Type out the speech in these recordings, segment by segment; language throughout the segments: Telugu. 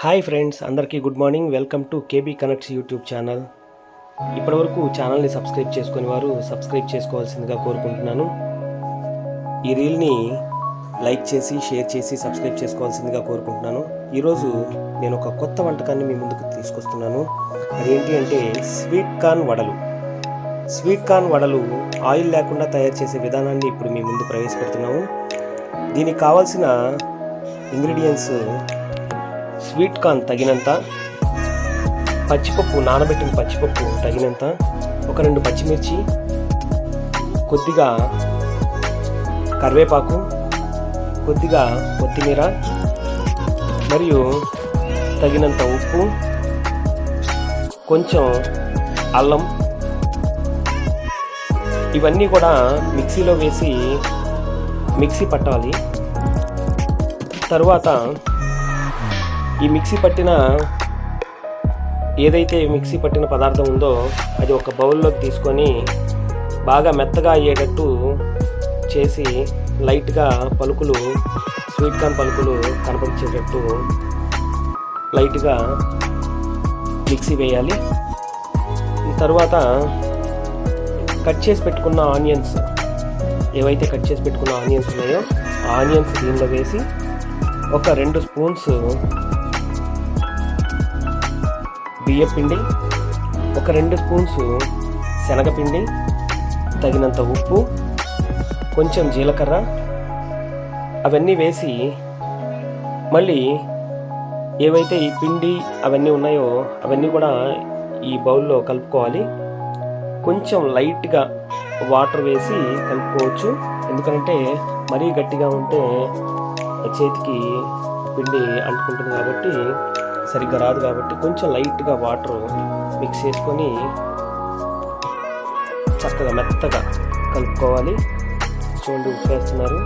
హాయ్ ఫ్రెండ్స్ అందరికీ good morning. Welcome to KB connects YouTube channel. ఇప్పటివరకు ఛానల్ని సబ్స్క్రైబ్ చేసుకుని వారు సబ్స్క్రైబ్ చేసుకోవాల్సిందిగా కోరుకుంటున్నాను. ఈ రీల్ని లైక్ చేసి షేర్ చేసి సబ్స్క్రైబ్ చేసుకోవాల్సిందిగా కోరుకుంటున్నాను. ఈరోజు నేను ఒక కొత్త వంటకాన్ని మీ ముందుకు తీసుకొస్తున్నాను. అదేంటి అంటే స్వీట్ కార్న్ వడలు. స్వీట్ కార్న్ వడలు ఆయిల్ లేకుండా తయారు చేసే విధానాన్ని ఇప్పుడు మీ ముందు ప్రవేశపెడుతున్నాము. దీనికి కావాల్సిన ఇంగ్రీడియంట్స్ స్వీట్ కార్న్ తగినంత పచ్చిపప్పు నానబెట్టిన పచ్చిపప్పు తగినంత ఒక రెండు పచ్చిమిర్చి కొద్దిగా కరివేపాకు కొద్దిగా కొత్తిమీర మరియు తగినంత ఉప్పు కొంచెం అల్లం. ఇవన్నీ కూడా మిక్సీలో వేసి మిక్సీ పట్టాలి. తరువాత ఈ మిక్సీ పట్టిన ఏదైతే మిక్సీ పట్టిన పదార్థం ఉందో అది ఒక బౌల్లోకి తీసుకొని బాగా మెత్తగా అయ్యేటట్టు చేసి లైట్గా పలుకులు స్వీట్ కార్న్ పలుకులు కనపరిచేటట్టు లైట్గా మిక్సీ వేయాలి. తర్వాత కట్ చేసి పెట్టుకున్న ఆనియన్స్ ఏవైతే కట్ చేసి పెట్టుకున్న ఆనియన్స్ ఉన్నాయో ఆ ఆనియన్స్ దీనిలో వేసి ఒక రెండు స్పూన్స్ బియ్యపిండి ఒక రెండు స్పూన్స్ శనగపిండి తగినంత ఉప్పు కొంచెం జీలకర్ర అవన్నీ వేసి మళ్ళీ ఏవైతే ఈ పిండి అవన్నీ ఉన్నాయో అవన్నీ కూడా ఈ బౌల్లో కలుపుకోవాలి. కొంచెం లైట్గా వాటర్ వేసి కలుపుకోవచ్చు. ఎందుకంటే మరీ గట్టిగా ఉంటే చేతికి పిండి అంటుకుంటుంది కాబట్టి సరిగ్గా రాదు కాబట్టి కొంచెం లైట్గా వాటర్ మిక్స్ చేసుకొని చక్కగా మెత్తగా కలుపుకోవాలి. చూడండి ఉప్పు వేస్తున్నారు.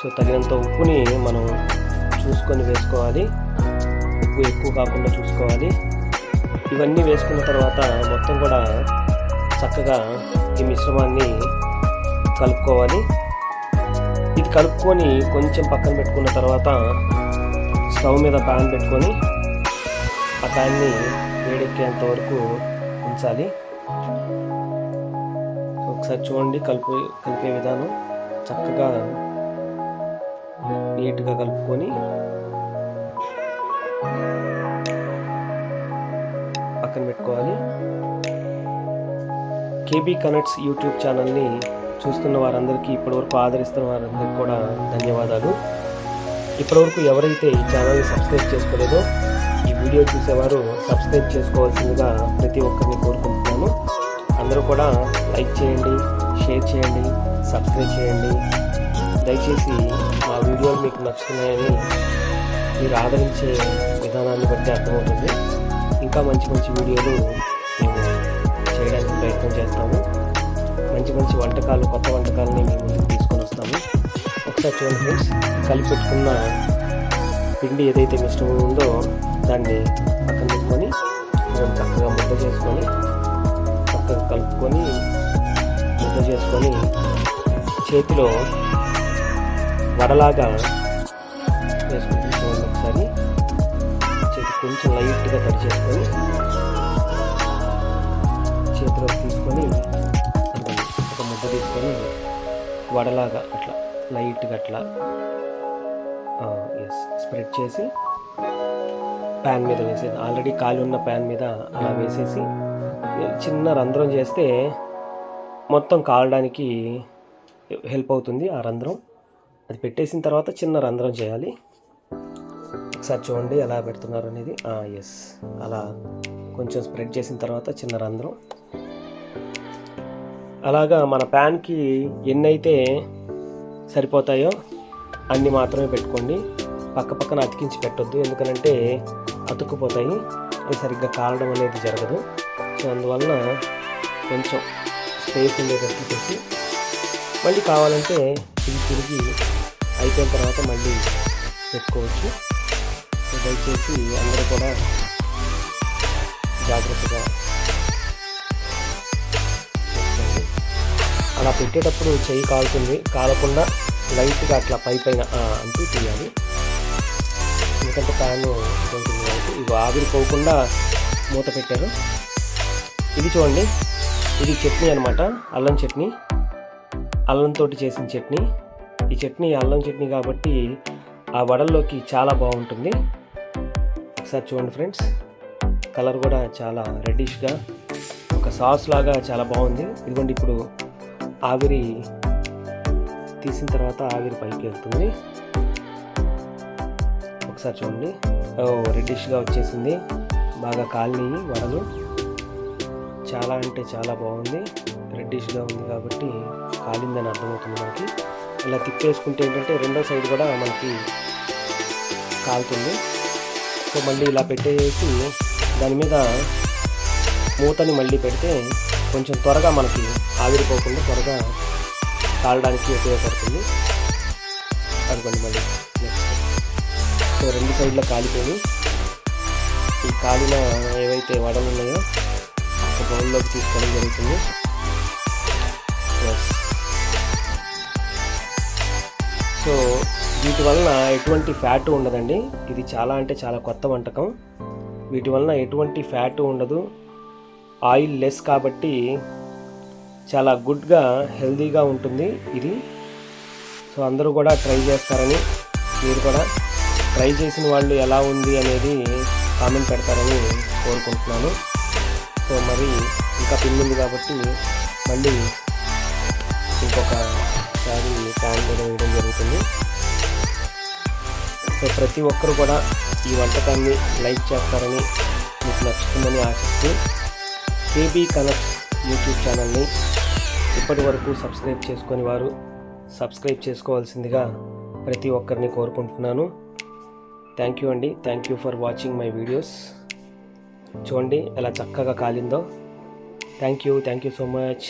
సో తగినంత ఉప్పుని మనం చూసుకొని వేసుకోవాలి. ఉప్పు ఎక్కువ కాకుండా చూసుకోవాలి. ఇవన్నీ వేసుకున్న తర్వాత మొత్తం కూడా చక్కగా ఈ మిశ్రమాన్ని కలుపుకోవాలి. ఇది కలుపుకొని కొంచెం పక్కన పెట్టుకున్న తర్వాత స్టవ్ మీద ప్యాన్ పెట్టుకొని ఆ ప్యాన్ని వేడెక్కేంత వరకు ఉంచాలి. ఒకసారి చూడండి కలిపే కలిపే విధానం చక్కగా నీట్గా కలుపుకొని పక్కన పెట్టుకోవాలి. కేబీ కనెక్ట్స్ యూట్యూబ్ ఛానల్ని చూస్తున్న వారందరికీ ఇప్పటివరకు ఆదరిస్తున్న వారందరికీ కూడా ధన్యవాదాలు. ఇప్పటివరకు ఎవరైతే ఈ ఛానల్ని సబ్స్క్రైబ్ చేసుకోలేదో ఈ వీడియో చూసేవారు సబ్స్క్రైబ్ చేసుకోవాల్సిందిగా ప్రతి ఒక్కరిని కోరుకుంటున్నాను. అందరూ కూడా లైక్ చేయండి షేర్ చేయండి సబ్స్క్రైబ్ చేయండి. దయచేసి మా వీడియోలు మీకు నచ్చుతున్నాయని మీరు ఆదరించే విధానాన్ని బట్టి అర్థమవుతుంది. ఇంకా మంచి మంచి వీడియోలు మేము చేయడానికి ప్రయత్నం చేస్తాము. మంచి మంచి వంటకాలు కొత్త వంటకాలని మేము ముందుకు తీసుకొని వస్తాము. చూడండి ఫ్రెండ్స్ కలిపి పెట్టుకున్న పిండి ఏదైతే మిశ్రమం ఉందో దాన్ని పక్కన పెట్టుకొని మనం చక్కగా ముద్ద చేసుకొని చక్కగా కలుపుకొని ముద్ద చేసుకొని చేతిలో వడలాగా వేసుకుంటూ చూడండి ఒకసారి. చేతి కొంచెం లైట్గా తడి చేసుకొని చేతిలో తీసుకొని ఒక ముద్ద తీసుకొని వడలాగా అట్లా లైట్గా అట్లా ఎస్ స్ప్రెడ్ చేసి ప్యాన్ మీద వేసేది. ఆల్రెడీ కాలి ఉన్న ప్యాన్ మీద అలా వేసేసి చిన్న రంధ్రం చేస్తే మొత్తం కాలడానికి హెల్ప్ అవుతుంది ఆ రంధ్రం. అది పెట్టేసిన తర్వాత చిన్న రంధ్రం చేయాలి. ఒకసారి చూడండి ఎలా పెడుతున్నారు అనేది. ఎస్ అలా కొంచెం స్ప్రెడ్ చేసిన తర్వాత చిన్న రంధ్రం. అలాగా మన ప్యాన్కి ఎన్నైతే సరిపోతాయో అన్ని మాత్రమే పెట్టుకోండి. పక్క పక్కన అతికించి పెట్టొద్దు. ఎందుకంటే అతుక్కుపోతాయి. అవి సరిగ్గా కాలడం అనేది జరగదు. సో అందువలన కొంచెం స్పేస్ ఉండేటట్లు పెట్టి మళ్ళీ కావాలంటే ఇది తిరిగి అయిపోయిన తర్వాత మళ్ళీ పెట్టుకోవచ్చు. దయచేసి అందరూ కూడా జాగ్రత్తగా అలా పెట్టేటప్పుడు చెయ్యి కాలుతుంది. కాలకుండా లైట్గా అట్లా పై పైన అంటూ తీయాలి ఎందుకంటే ప్యాన్ ఉంటుంది కాబట్టి ఇవి ఆవిరి పోకుండా మూత పెట్టారు. ఇది చూడండి. ఇది చట్నీ అనమాట అల్లం చట్నీ. అల్లంతో చేసిన చట్నీ. ఈ చట్నీ అల్లం చట్నీ కాబట్టి ఆ వడల్లోకి చాలా బాగుంటుంది. ఒకసారి చూడండి ఫ్రెండ్స్. కలర్ కూడా చాలా రెడ్డిష్గా ఒక సాస్ లాగా చాలా బాగుంది. ఇదిగోండి ఇప్పుడు ఆవిరి తీసిన తర్వాత ఆవిరి పైకి వెళ్తుంది. ఒకసారి చూడండి. రెడ్డిష్గా వచ్చేసింది. బాగా కాలినాయి వడలు. చాలా అంటే చాలా బాగుంది. రెడ్డిష్గా ఉంది కాబట్టి కాలిందని అర్థమవుతుంది మనకి. ఇలా తిప్పేసుకుంటే ఏంటంటే రెండో సైడ్ కూడా మనకి కాలుతుంది. సో మళ్ళీ ఇలా పెట్టేసి దాని మీద మూతని మళ్ళీ పెడితే కొంచెం త్వరగా మనకి ఆవిరిపోకుండా త్వరగా కాలడానికి ఉపయోగపడుతుంది. అనుకోండి మళ్ళీ నెక్స్ట్. సో రెండు సైడ్లో కాలిపోయి ఈ కాలిన ఏవైతే వడలు ఉన్నాయో ఒక బౌల్లోకి తీసుకోవడం జరుగుతుంది. ఎస్ సో వీటి వలన ఎటువంటి ఫ్యాట్ ఉండదండి. ఇది చాలా అంటే చాలా కొత్త వంటకం. వీటి వలన ఎటువంటి ఫ్యాట్ ఉండదు. ఆయిల్ లెస్ కాబట్టి చాలా గుడ్గా హెల్దీగా ఉంటుంది ఇది. సో అందరూ కూడా ట్రై చేస్తారని మీరు కూడా ట్రై చేసిన వాళ్ళు ఎలా ఉంది అనేది కామెంట్ పెడతారని కోరుకుంటున్నాను. సో మరి ఇంకా పిన్ ఉంది కాబట్టి మళ్ళీ ఇంకొకసారి ప్యాన్ కూడా వేయడం జరుగుతుంది. సో ప్రతి ఒక్కరు కూడా ఈ వంటకాన్ని లైక్ చేస్తారని మీకు నచ్చుతుందని ఆశిస్తూ కేబీ కనెక్ట్ యూట్యూబ్ ఛానల్ని ఇప్పటి వరకు సబ్స్క్రైబ్ చేసుకొని వారు సబ్స్క్రైబ్ చేసుకోవాల్సిందిగా ప్రతి ఒక్కరిని కోరుకుంటున్నాను. థ్యాంక్ యూ అండి. Thank you for watching my videos చూడండి ఎలా చక్కగా కాలిందో. Thank you thank you so much